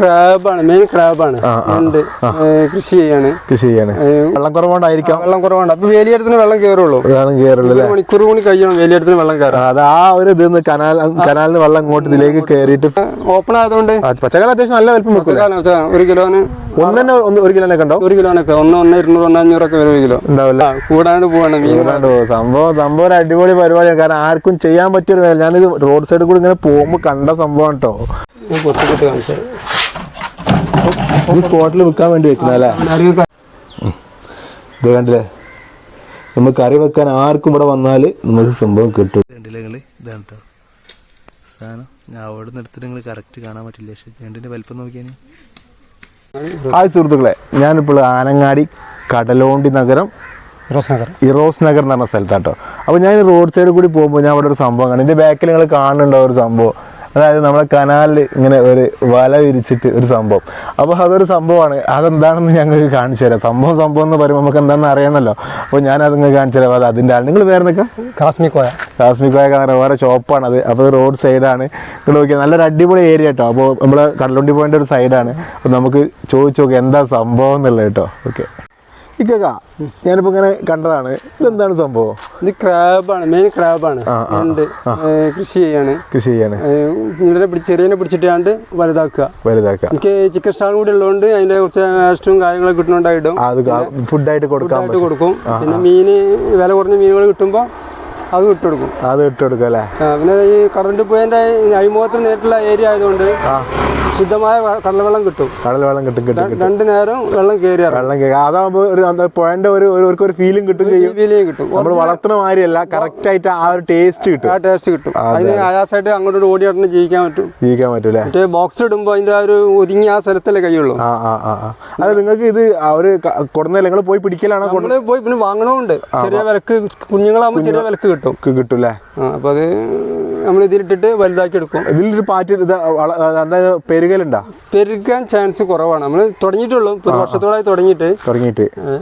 ക്രാബാണ് main ക്രാബാണ് ഉണ്ട്. കൃഷി ചെയ്യാണ്. കൃഷി ചെയ്യാണ്. വെള്ളം കുറവുണ്ടായിരിക്കാം വെള്ളം കുറവുണ്ട് അപ്പൊ വേലിയെടുത്തിന് വെള്ളം കയറുള്ളൂ. വെള്ളം കയറുള്ളൂ മണിക്കൂർ കൂടി കഴിയണം വേലിയെടുത്തിന് വെള്ളം കയറാം അത് ആ ഒരു ഇത് കനാൽ കനാലിന് വെള്ളം ഇങ്ങോട്ട് ഇതിലേക്ക് കയറിയിട്ട് ഓപ്പൺ ആയതുകൊണ്ട് പച്ചക്കറി അത്യാവശ്യം നല്ല വലിപ്പം ഒരു കിലോന് ഒന്ന് തന്നെ ഒരു കിലോനൊക്കെ കണ്ടോ ഒരു കിലോനൊക്കെ. ഒന്ന് ഒന്ന് ഇരുന്നൂറ് ഒന്ന് അഞ്ഞൂറൊക്കെ വരും ഒരു കിലോ. ഉണ്ടാവില്ല. കൂടാണ്ട് പോവാണ് മീൻ. കണ്ടോ സംഭവം സംഭവം ഒരു അടിപൊളി പരിപാടിയാണ്. കാരണം ആർക്കും ചെയ്യാൻ പറ്റിയൊരു ഞാനിത് റോഡ് സൈഡിൽ കൂടി ഇങ്ങനെ പോകുമ്പോൾ കണ്ട സംഭവം കേട്ടോ. പൊട്ടിക്കിട്ട് കാണിച്ചത് ഇത് സ്പോട്ടിൽ വിൽക്കാൻ വേണ്ടി വെക്കുന്ന അല്ലേ? ഇത് കണ്ടില്ലേ? നമ്മൾ കറി വെക്കാൻ ആർക്കും ഇവിടെ വന്നാൽ നമുക്ക് സംഭവം കിട്ടും. കണ്ടില്ലേ നിങ്ങൾ ഇതാണ് കേട്ടോ സാധനം. ഞാൻ അവിടെ നിന്ന് എടുത്തിട്ട് നിങ്ങൾ കറക്റ്റ് കാണാൻ പറ്റില്ല. പക്ഷെ ഞണ്ടിന്റെ വലിപ്പം നോക്കിയാൽ ഹായ് സുഹൃത്തുക്കളെ ഞാനിപ്പോൾ ആനങ്ങാടി കടലോണ്ടി നഗരം ഇറോസ് നഗർ. ഇറോസ് നഗർ എന്ന് പറഞ്ഞ സ്ഥലത്താട്ടോ അപ്പോൾ ഞാൻ റോഡ് സൈഡിൽ കൂടി പോകുമ്പോൾ ഞാൻ അവിടെ ഒരു സംഭവം കാണും. എന്റെ ബാക്കിൽ നിങ്ങൾ കാണുന്നുണ്ടോ ഒരു സംഭവം. അതായത് നമ്മുടെ കനാലിൽ ഇങ്ങനെ ഒരു വല വിരിച്ചിട്ട് ഒരു സംഭവം. അപ്പോൾ അതൊരു സംഭവമാണ്. അതെന്താണെന്ന് ഞങ്ങൾക്ക് കാണിച്ചു തരാം. സംഭവം സംഭവം എന്ന് പറയുമ്പോൾ നമുക്ക് എന്താണെന്ന് അറിയണമല്ലോ അപ്പോൾ ഞാൻ അത് നിങ്ങൾക്ക് കാണിച്ചു തരാം. അത് അതിന്റെ ആൾ. നിങ്ങൾ വേറെ നിൽക്കാം. കാസ്മിക്കോയ കാസ്മിക്കോയ കാരണം വേറെ ഷോപ്പാണ് അത്. അപ്പോൾ റോഡ് സൈഡാണ് നിങ്ങൾ നോക്കിയാൽ നല്ലൊരു അടിപൊളി ഏരിയ കേട്ടോ അപ്പോൾ നമ്മൾ കടലുണ്ടി പോയിന്റെ ഒരു സൈഡാണ് അപ്പോൾ നമുക്ക് ചോദിച്ചു നോക്കാം എന്താ സംഭവം എന്നുള്ളത് കേട്ടോ ഓക്കെ ഇക്കക്ക. ഞാനിപ്പോ ഇങ്ങനെ കണ്ടതാണ്. ഇതെന്താണ് സംഭവം? ഇത് ക്രാബാണ് മെയിൻ ക്രാബാണ്. ഉണ്ട് കൃഷി ചെയ്യാണ്. കൃഷി ചെയ്യാണ്. ഇങ്ങനെ ചെറിയനെ പിടിച്ചിട്ടാണ്ട് വലുതാക്കുക. വലുതാക്കുക. എനിക്ക് ചിക്കൻ സ്റ്റാൾ കൂടി ഉള്ളതുകൊണ്ട് അതിന്റെ കുറച്ച് വേസ്റ്റും കാര്യങ്ങളൊക്കെ കിട്ടുന്നുണ്ടായിട്ടും ഫുഡായിട്ട് കൊടുക്കാൻ കൊടുക്കും. പിന്നെ മീന് വില കുറഞ്ഞ മീനുകൾ കിട്ടുമ്പോൾ അത് ഇട്ടുകൊടുക്കും അത് ഇട്ടുകൊടുക്കും അല്ലേ? പിന്നെ ഈ കറണ്ട് പോയതിന്റെ അഴിമുഖത്തിന് നേരിട്ടുള്ള ഏരിയ ആയതുകൊണ്ട് ശുദ്ധമായ കടൽവെള്ളം കിട്ടും. കടൽവെള്ളം കിട്ടും കിട്ടും രണ്ടു നേരം വെള്ളം കയറി വെള്ളം അതാകുമ്പോൾ ഒരു എന്താ ഒരു ഒരു- ഫീലും കിട്ടും ചെയ്യും. ഫീലിംഗ് കിട്ടും. നമ്മൾ വളർത്തുന്ന മാതിരിയല്ല കറക്റ്റ് ആയിട്ട് ആ ഒരു ടേസ്റ്റ് കിട്ടും. ആ ടേസ്റ്റ് കിട്ടും. അതിന് ആയാസമായിട്ട് അങ്ങോട്ട് ഓടി നടന്ന് ജീവിക്കാൻ പറ്റും. ജീവിക്കാൻ പറ്റും അല്ലേ മറ്റേ ബോക്സ് ഇടുമ്പോൾ അതിന്റെ ആ ഒരു ഒതുങ്ങി ആ സ്ഥലത്തല്ലേ കഴിയുള്ളൂ. ആ ആ ആ നിങ്ങൾക്ക് ഇത് അവർ കൊടുന്നല്ല നിങ്ങൾ പോയി പിടിക്കലാണോ പോയി പിന്നെ വാങ്ങണമുണ്ട് ചെറിയ വിലക്ക് കുഞ്ഞുങ്ങളാകുമ്പോൾ ചെറിയ വിലക്ക് കിട്ടും. കിട്ടും അല്ലേ അപ്പൊ അത് നമ്മൾ ഇതിലിട്ടിട്ട് വലുതാക്കി എടുക്കും ഇതിലൊരു പാറ്റ് ഇത് എന്താ പെരുകലുണ്ടാ? പെരുക്കാൻ ചാൻസ് കുറവാണ്. നമ്മൾ തുടങ്ങിയിട്ടുള്ളൂ. ഒരു വർഷത്തോളായി തുടങ്ങിയിട്ട്. തുടങ്ങിയിട്ട്. ആ,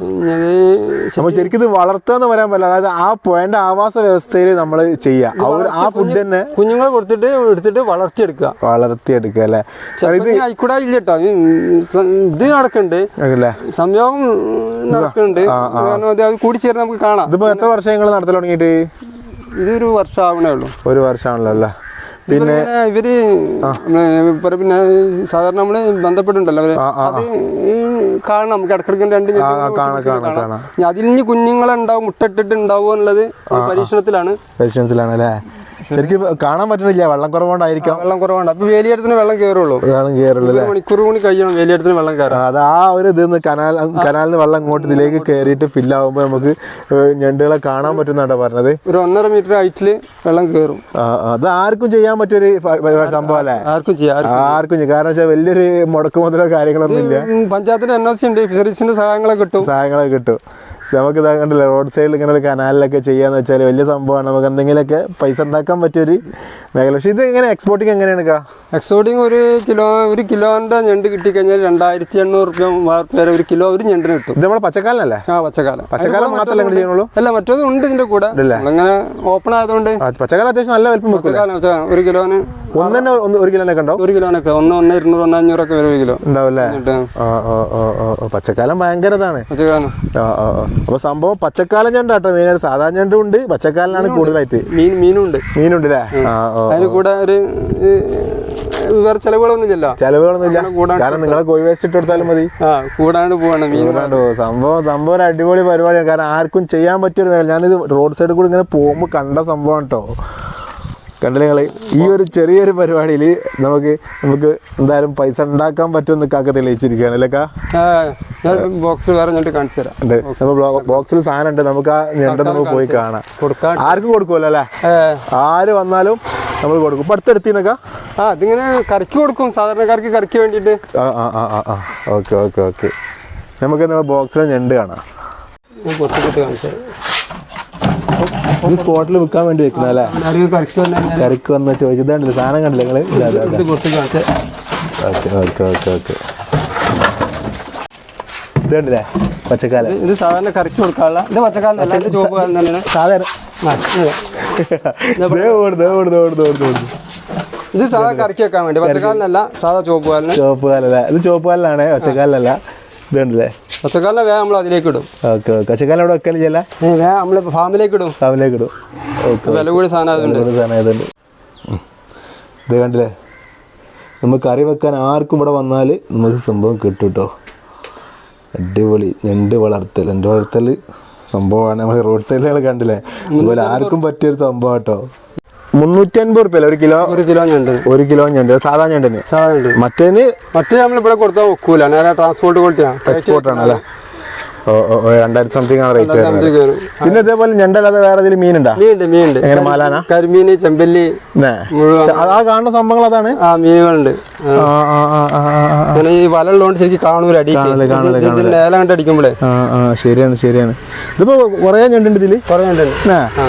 അപ്പൊ ശരിക്കും ഇത് വളർത്തുക എന്ന് പറയാൻ പറ്റില്ല. അതായത് ആ പോയിന്റ് ആവാസ വ്യവസ്ഥയിൽ നമ്മൾ ചെയ്യുക ആ ഫുഡ് തന്നെ കുഞ്ഞുങ്ങളെ കൊടുത്തിട്ട് എടുത്തിട്ട് വളർത്തിയെടുക്കുക. വളർത്തിയെടുക്കുക അല്ലേ? ഇനി ആയിക്കൂടാ ഇല്ല കേട്ടോ ഇത് നടക്കുന്നുണ്ട് സംയോഗം നടക്കുന്നുണ്ട് കാരണം അത് കൂടി ചേർന്ന് നമുക്ക് കാണാം. ഇതിപ്പോ എത്ര വർഷം നിങ്ങൾ നടത്തി തുടങ്ങിയിട്ട്? ഇതൊരു വർഷം ആവണേ ഉള്ളൂ. ഒരു വർഷമാണല്ലോ അല്ല? പിന്നെ ഇവർ പിന്നെ സാധാരണ നമ്മൾ ബന്ധപ്പെട്ടുണ്ടല്ലോ അവർ. അത് ഈ നമുക്ക് ഇടക്കിടക്ക് രണ്ട് കാണാം, കാണാം, കാണാം. അതിൽ നിന്ന് കുഞ്ഞുങ്ങളുണ്ടാവും ഉണ്ടാവുക എന്നുള്ളത് പരീക്ഷണത്തിലാണ്. പരീക്ഷണത്തിലാണ് അല്ലേ? ശരിക്കും കാണാൻ പറ്റണില്ല വെള്ളം കുറവുകൊണ്ടായിരിക്കാം. വെള്ളം കുറവുണ്ട് അപ്പൊ വേലിയെടുത്തിന് വെള്ളം കയറുള്ളൂ വെള്ളം കയറുള്ളൂ മണിക്കൂർ കൂടി കഴിയണം വേലിയെടുത്തിന് വെള്ളം കയറാം അത് ആ ഒരു ഇത് കനാൽ കനാലിന് വെള്ളം ഇങ്ങോട്ട് ഇതിലേക്ക് കയറിയിട്ട് ഫില്ലാവുമ്പോ നമുക്ക് ഞണ്ടുകളെ കാണാൻ പറ്റുന്നാണ് പറഞ്ഞത്. ഒരു ഒന്നര മീറ്റർ ഹൈറ്റിൽ വെള്ളം കയറും അത് ആർക്കും ചെയ്യാൻ പറ്റിയൊരു ഫ- സംഭവം അല്ലേ? ആർക്കും ചെയ്യാം ആർക്കും ചെയ്യാം. കാരണം വെച്ചാൽ വലിയൊരു മുടക്കുമുതലോ കാര്യങ്ങളൊന്നും ഇല്ല. പഞ്ചായത്തിന്റെ എൻ ഒ സി ഉണ്ട് ഫിഷറീസിന്റെ സഹായങ്ങളൊക്കെ കിട്ടും. സഹായങ്ങളൊക്കെ കിട്ടും. നമുക്ക് കണ്ടില്ല റോഡ് സൈഡിൽ ഇങ്ങനെ ഒരു കനാലിലൊക്കെ ചെയ്യാന്ന് വെച്ചാൽ വലിയ സംഭവമാണ്. നമുക്ക് എന്തെങ്കിലുമൊക്കെ പൈസ ഉണ്ടാക്കാൻ പറ്റിയൊരു മേഖല. പക്ഷെ ഇത് എങ്ങനെ എക്സ്പോർട്ടിങ് എങ്ങനെയാണ് കാ? എക്സ്പോർട്ടിങ് ഒരു കിലോ ഒരു കിലോന്റെ ഞണ്ട് കിട്ടിക്കഴിഞ്ഞാൽ രണ്ടായിരത്തി എണ്ണൂറ് രൂപ ഒരു കിലോ ഒരു ഞണ്ടിന് കിട്ടും. ഇത് നമ്മളെ പച്ചക്കാലനല്ലേ? ആ പച്ചക്കാലം. പച്ചക്കാലം മാത്രമല്ല ചെയ്യുന്നുള്ളൂ? അല്ല മറ്റൊന്നും ഉണ്ട് ഇതിന്റെ കൂടെ. അങ്ങനെ ഓപ്പൺ ആയതുകൊണ്ട് പച്ചക്കാലം അത്യാവശ്യം നല്ല വലിപ്പം പച്ചക്കാലം ഒരു കിലോന് ഒന്ന് തന്നെ ഒരു കിലോനൊക്കെ ഉണ്ടാവും ഒരു കിലോനൊക്കെ. ഒന്ന് ഒന്ന് ഇരുന്നൂറ് ഒന്ന് അഞ്ഞൂറൊക്കെ ഒരു കിലോ. ഉണ്ടാവില്ലേ അല്ലേ. പച്ചക്കാലം ഭയങ്കരതാണ് പച്ചക്കാലം. ആ ആ. ആ. അപ്പൊ സംഭവം പച്ചക്കാലം ഞണ്ട് കേട്ടോ മെയിനായിട്ട് സാധാരണ ഞണ്ടും ഉണ്ട് പച്ചക്കാലിനാണ് കൂടുതലായിട്ട്. മീൻ മീനുണ്ട്. മീനുണ്ട് അല്ലേ അതിന് കൂടെ ഒരു വേറെ ചെലവുകളൊന്നും ഇല്ലല്ലോ ചെലവുകളൊന്നും ഇല്ല കൂടാൻ കാരണം നിങ്ങളെ കോഴി വേസ്റ്റ് ഇട്ട് കൊടുത്താലും മതി. കൂടാണ്ട് പോവാണ് ഇതുകൊണ്ട് സംഭവം സംഭവം ഒരു അടിപൊളി പരിപാടിയാണ്. കാരണം ആർക്കും ചെയ്യാൻ പറ്റിയൊരു മേഖല. ഞാനിത് റോഡ് സൈഡിൽ കൂടി ഇങ്ങനെ പോകുമ്പോൾ കണ്ട സംഭവം കേട്ടോ. കണ്ടില്ലേ ഈ ഒരു ചെറിയൊരു പരിപാടിയിൽ നമുക്ക് നമുക്ക് എന്തായാലും പൈസ ഉണ്ടാക്കാൻ പറ്റുമെന്ന് കാക്ക തെളിയിച്ചിരിക്കുകയാണ് അല്ലേ കാ? ആ ബോക്സിൽ വേറെ കാണിച്ചു തരാം. ബോക്സിൽ സാധനം ഉണ്ട് നമുക്ക് ആ ഞണ്ട് നമുക്ക് പോയി കാണാം. ആർക്കും കൊടുക്കുമല്ലോ അല്ലേ? ആര് വന്നാലും നമ്മൾ കൊടുക്കും. ഇപ്പം അടുത്തെടുത്തിനൊക്കെ ആ അതിങ്ങനെ കറിക്ക് കൊടുക്കും സാധാരണക്കാർക്ക് കറിക്ക് വേണ്ടിയിട്ട്. ആ ആ ആ ആ ഓക്കെ ഓക്കെ ഓക്കെ. നമുക്ക് ബോക്സിലെ ഞണ്ട് കാണാം. പൊട്ടിക്കിട്ട് കാണിച്ചു തരാം. ഇത് സ്പോട്ടിൽ വിൽക്കാൻ വേണ്ടി വെക്കുന്ന അല്ലേ? കറിക്ക് വന്നു ചോദിച്ചതാണ്ടല്ലോ സാധനം കണ്ടില്ല നിങ്ങൾ? ഇതാ ഇതാ, ഇതാ. ഇത് ഓക്കെ ഓക്കെ ഓക്കെ ഓക്കെ. ഇതുണ്ടല്ലേ പച്ചക്കാലം? ഇത് സാധാരണ കറിക്ക് കൊടുക്കാനുള്ള ഇത് പച്ചക്കാലം ഇത് ചുവപ്പ് കാലം തന്നെയാണ്. സാധാരണ. ഇത്. ഇത് സാധാ കറിക്ക് വെക്കാൻ വേണ്ടി പച്ചക്കാലിനല്ല സാധാ ചുവപ്പ് കാലിന്. കാലല്ലേ ഇത് ചുവപ്പ് കാലിലാണ് ഒച്ചക്കാലിലല്ല ഇതുണ്ടല്ലേ പച്ചക്കാലിനെ വേഗം നമ്മൾ അതിലേക്ക് ഇടും. Okay okay. അവിടെ വെക്കലില്ല വേഗം നമ്മൾ ഫാമിലേക്ക് ഇടും. ഫാമിലേക്ക് ഇടും. ഓക്കെ വില കൂടി സാധനം ഇത് കണ്ടില്ലേ? നമുക്ക് കറി വെക്കാൻ ആർക്കും ഇവിടെ വന്നാൽ നമുക്ക് സംഭവം കിട്ടും കേട്ടോ അടിപൊളി. ഞണ്ട് വളർത്തൽ. ഞണ്ട് വളർത്തൽ സംഭവമാണ്. നമ്മൾ റോഡ് സൈഡിലാണ് കണ്ടില്ലേ? അതുപോലെ ആർക്കും പറ്റിയൊരു സംഭവം കേട്ടോ മുന്നൂറ്റി അൻപത് റുപ്യ ഒരു കിലോ ഒരു കിലോ ഞണ്ട്. ഒരു കിലോ ഞണ്ട്. സാധാ ഞണ്ടിന്? സാധാ ഞണ്ട്. മറ്റേന് മറ്റേ നമ്മൾ ഇവിടെ കൊടുത്താൽ ഒക്കൂല നേരെ ട്രാൻസ്പോർട്ട് ക്വാളിറ്റിയാണ് എക്സ്പോർട്ട് ആണ് അല്ലേ രണ്ടായിരത്തി സംതിങ് ആണ് റേറ്റ് പിന്നെ ഇതേപോലെ ഞണ്ടല്ലാതെ വേറെ ഏതെങ്കിലും മീനുണ്ടോ? മീനുണ്ട് എങ്ങനെ മാലാന? കരിമീൻ ചെമ്പല്ലി. ആ കാണുന്ന സംഭവങ്ങൾ അതാണ്? ആ മീനുകളുണ്ട്. ഈ വല ഉള്ളതുകൊണ്ട് ശരിക്കും കാണൂല നേല കണ്ട് അടിക്കുമ്പോഴേ ആ ആ ശരിയാണ് ശരിയാണ്. ഇതിപ്പോ കുറേ ഞണ്ടുണ്ട് ഇതിൽ? കുറേ നെ.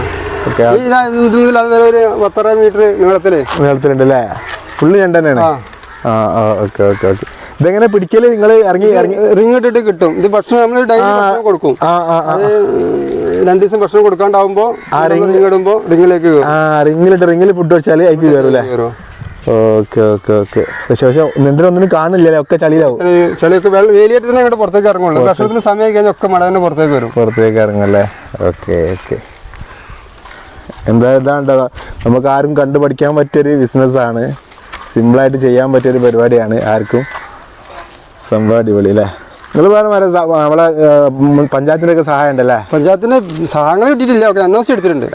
ഒരു പത്തര മീറ്റർ നീളത്തിൽ. നീളത്തിലുണ്ട് അല്ലേ ഫുള്ള് ഞണ്ട് തന്നെയാണ്. ആ. ആ ആ ഓക്കെ ഓക്കെ ഓക്കെ. ഇതെങ്ങനെ പിടിക്കൽ? നിങ്ങൾ ഇറങ്ങി ഇറങ്ങി റിങ് ഇട്ടിട്ട് കിട്ടും. ഇത് ഭക്ഷണം നമ്മൾ ഡെയിലി ഭക്ഷണം കൊടുക്കും. അത് രണ്ടു ദിവസം ഭക്ഷണം കൊടുക്കാണ്ടാവുമ്പോ ആ റിങ് ഇടുമ്പോ റിങ്ങിലേക്ക് റിങ്ങിലിട്ട് റിങ്ങിൽ ഫുഡ് വെച്ചാൽ അതിക്ക് കയറും. Okay okay okay. പക്ഷെ പക്ഷെ നിന്റെ ഒന്നും കാണില്ലല്ലേ ഒക്കെ ചളിയിലാവും. ചളിയൊക്കെ ചെളിയൊക്കെ വെള്ളം വേലിയായിട്ട് തന്നെ അങ്ങോട്ട് പുറത്തേക്ക് ഇറങ്ങുള്ളൂ. ഭക്ഷണത്തിന് സമയം കഴിഞ്ഞാൽ ഒക്കെ മഴ തന്നെ പുറത്തേക്ക് വരും. പുറത്തേക്ക് ഇറങ്ങല്ലേ ഓക്കെ ഓക്കെ. എന്താ ഇതാണ്ട നമുക്ക് ആരും കണ്ടു പഠിക്കാൻ പറ്റിയൊരു ബിസിനസ്സാണ്. സിമ്പിളായിട്ട് ചെയ്യാൻ പറ്റിയൊരു പരിപാടിയാണ് ആർക്കും സംഭവം അടിപൊളി അല്ലേ? നിങ്ങൾ വേറെ സ- നമ്മളെ പഞ്ചായത്തിന്റെ ഒക്കെ സഹായം ഉണ്ടല്ലേ? പഞ്ചായത്തിന് സഹായങ്ങൾ കിട്ടിയിട്ടില്ല. ഓക്കെ എൻ ഒ സി എടുത്തിട്ടുണ്ട്.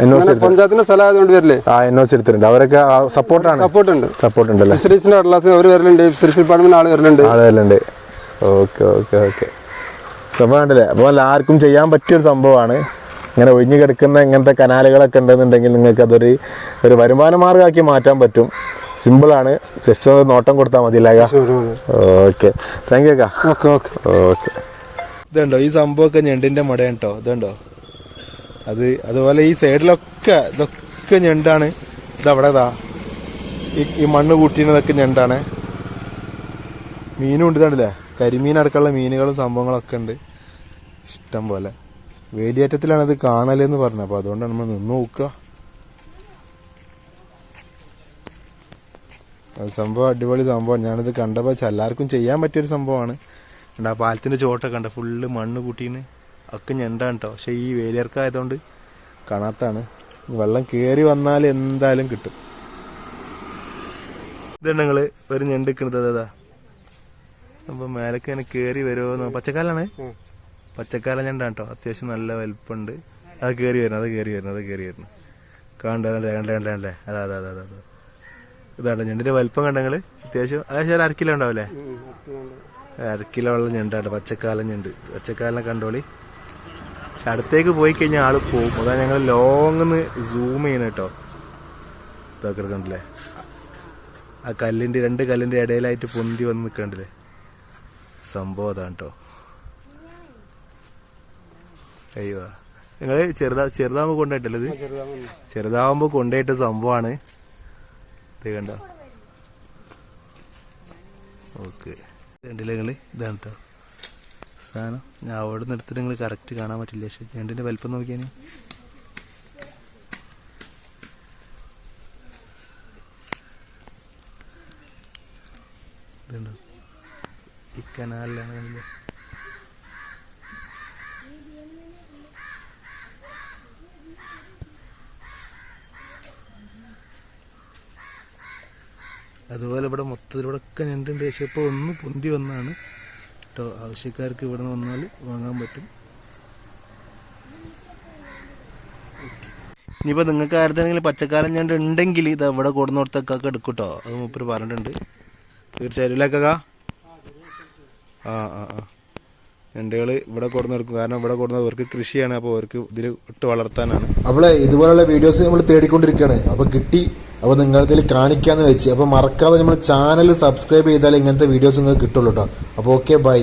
പഞ്ചായത്തിന്റെ സ്ഥലം ആയതുകൊണ്ട് വരില്ലേ? ആ എൻ ഒ സി എടുത്തിട്ടുണ്ട്. അവരൊക്കെ സപ്പോർട്ടാണ്. സപ്പോർട്ട് ഉണ്ട്. സപ്പോർട്ട് ഉണ്ടല്ലേ? ഫിസറീസിന്റെ കടലാസ് അവർ വരലുണ്ട്. ഫിസറീസ് ഡിപ്പാർട്ട്മെന്റ് ആൾ വരലുണ്ട്. ആളുകളുണ്ട് ഓക്കെ ഓക്കെ ഓക്കെ. സംഭവം ഉണ്ടല്ലേ? അപ്പോൾ എല്ലാവർക്കും ചെയ്യാൻ പറ്റിയൊരു സംഭവമാണ്. ഇങ്ങനെ ഒഴിഞ്ഞു കിടക്കുന്ന ഇങ്ങനത്തെ കനാലുകളൊക്കെ ഉണ്ടെന്നുണ്ടെങ്കിൽ നിങ്ങൾക്ക് അതൊരു ഒരു വരുമാന മാർഗമാക്കി മാറ്റാൻ പറ്റും. സിമ്പിളാണ് ജസ്റ്റ് ഒന്ന് നോട്ടം കൊടുത്താൽ മതി അല്ലേ okay thank you okay okay okay ഇതുണ്ടോ ഈ സംഭവമൊക്കെ ഞണ്ടിന്റെ മട കേട്ടോ ഇതുണ്ടോ? അത് അതുപോലെ ഈ സൈഡിലൊക്കെ ഇതൊക്കെ ഞണ്ടാണ്. ഇതവിടെ ഇതാ ഈ ഈ മണ്ണ് കൂട്ടിയതൊക്കെ ഞണ്ടാണ്. മീനും ഉണ്ട് ഇതാണ്ടല്ലേ? കരിമീൻ അടക്കമുള്ള മീനുകളും സംഭവങ്ങളൊക്കെ ഉണ്ട്. ഇഷ്ടം പോലെ. വേലിയേറ്റത്തിലാണ് ഇത് കാണലെന്ന് പറഞ്ഞത്. അപ്പോൾ അതുകൊണ്ടാണ് നമ്മൾ നിന്ന് നോക്കുക. അത് സംഭവം അടിപൊളി സംഭവം. ഞാനിത് കണ്ടപ്പോൾ എല്ലാവർക്കും ചെയ്യാൻ പറ്റിയൊരു സംഭവമാണ്. ഉണ്ട് ആ പാലത്തിന്റെ ചോട്ടൊക്കെ ഉണ്ട് ഫുള്ള് മണ്ണ് കൂട്ടീന്. ഒക്കെ ഞണ്ടാണ് കേട്ടോ പക്ഷേ ഈ വേലിയർക്കായതുകൊണ്ട് കാണാത്താണ്. വെള്ളം കയറി വന്നാൽ എന്തായാലും കിട്ടും. ഇതാണ് നിങ്ങൾ ഒരു ഞണ്ട് നിൽക്കുന്നത് അതാ അപ്പോൾ മേലേക്ക് ഇങ്ങനെ കയറി വരുമോ പച്ചക്കാലാണ്? പച്ചക്കാല ഞണ്ടാണ് കേട്ടോ. അത്യാവശ്യം നല്ല വലിപ്പമുണ്ട് അത് കയറി വരുന്നു അത് കയറി വരുന്നു അത് കയറി വരുന്നു. കണ്ടല്ലേ കണ്ടല്ലേ കണ്ടല്ലേ കണ്ട അതെ അതാ അതാ അതാ അതാ. ഇതാണ് ഞണ്ടിന്റെ വലിപ്പം കണ്ടെങ്കിൽ അത്യാവശ്യം അത്യാവശ്യം അരക്കിലോ ഉണ്ടാവില്ലേ? അരക്കിലോ ഉള്ള ഞണ്ടാണ് പച്ചക്കാലം ഞണ്ട്. പച്ചക്കാലം കണ്ടോളി. പക്ഷെ അടുത്തേക്ക് പോയി കഴിഞ്ഞാൽ ആൾ പോകും. അതാ ഞങ്ങൾ ലോങ് സൂം ചെയ്യണം കേട്ടോ. ഇതൊക്കെ കണ്ടില്ലേ? ആ കല്ലിന്റെ രണ്ട് കല്ലിന്റെ ഇടയിലായിട്ട് പൊന്തി വന്ന് നിൽക്കണ്ടില്ലേ? സംഭവം അതാണ് കേട്ടോ. അയ്യോ. നിങ്ങൾ ചെറുതാ ചെറുതാകുമ്പോൾ കൊണ്ടായിട്ടല്ലത് ചെറുതാകുമ്പോൾ സംഭവാണ്. സംഭവമാണ് ഇത് കണ്ടോ? ഓക്കെ. നിങ്ങൾ? നിങ്ങൾ ഇതാണ് കേട്ടോ സാധനം. ഞാൻ അവിടെ നിന്ന് എടുത്തിട്ട് നിങ്ങൾ കറക്റ്റ് കാണാൻ പറ്റില്ല. പക്ഷെ രണ്ടിന്റെ വലിപ്പം നോക്കിയാന്? ഇതുണ്ടോ? ഈ അതുപോലെ ഇവിടെ മൊത്തത്തിൽ ഇവിടെ ഒക്കെ ഞണ്ടുണ്ട്. പക്ഷേ ഇപ്പോൾ ഒന്ന് പൊന്തി വന്നാണ്. കേട്ടോ ആവശ്യക്കാർക്ക് ഇവിടെ നിന്ന് വന്നാൽ വാങ്ങാൻ പറ്റും. ഇനിയിപ്പോൾ നിങ്ങൾക്ക് ആരുടെങ്കിലും പച്ചക്കാരൻ ഞണ്ട് ഉണ്ടെങ്കിൽ ഇത് ഇവിടെ കൊടുന്നോടത്തൊക്കെ എടുക്കും കേട്ടോ അത് മൂപ്പര് പറഞ്ഞിട്ടുണ്ട്. തീർച്ചയായും. ഇല്ല ആ ആ ആ. ഞണ്ടുകൾ ഇവിടെ കൊടുന്നെടുക്കും. കാരണം ഇവിടെ കൊടുന്ന അവർക്ക് കൃഷിയാണ്. അപ്പോൾ അവർക്ക് ഇതിൽ ഇട്ട് വളർത്താനാണ്. അവളെ ഇതുപോലുള്ള വീഡിയോസ് നമ്മൾ തേടിക്കൊണ്ടിരിക്കുകയാണ്. അപ്പോൾ കിട്ടി അപ്പൊ നിങ്ങളതിൽ കാണിക്കാമെന്ന് വെച്ച് അപ്പോൾ മറക്കാതെ നമ്മൾ ചാനൽ സബ്സ്ക്രൈബ് ചെയ്താൽ ഇങ്ങനത്തെ വീഡിയോസ് നിങ്ങൾക്ക് കിട്ടുള്ളൂ കേട്ടോ അപ്പോൾ ഓക്കെ ബൈ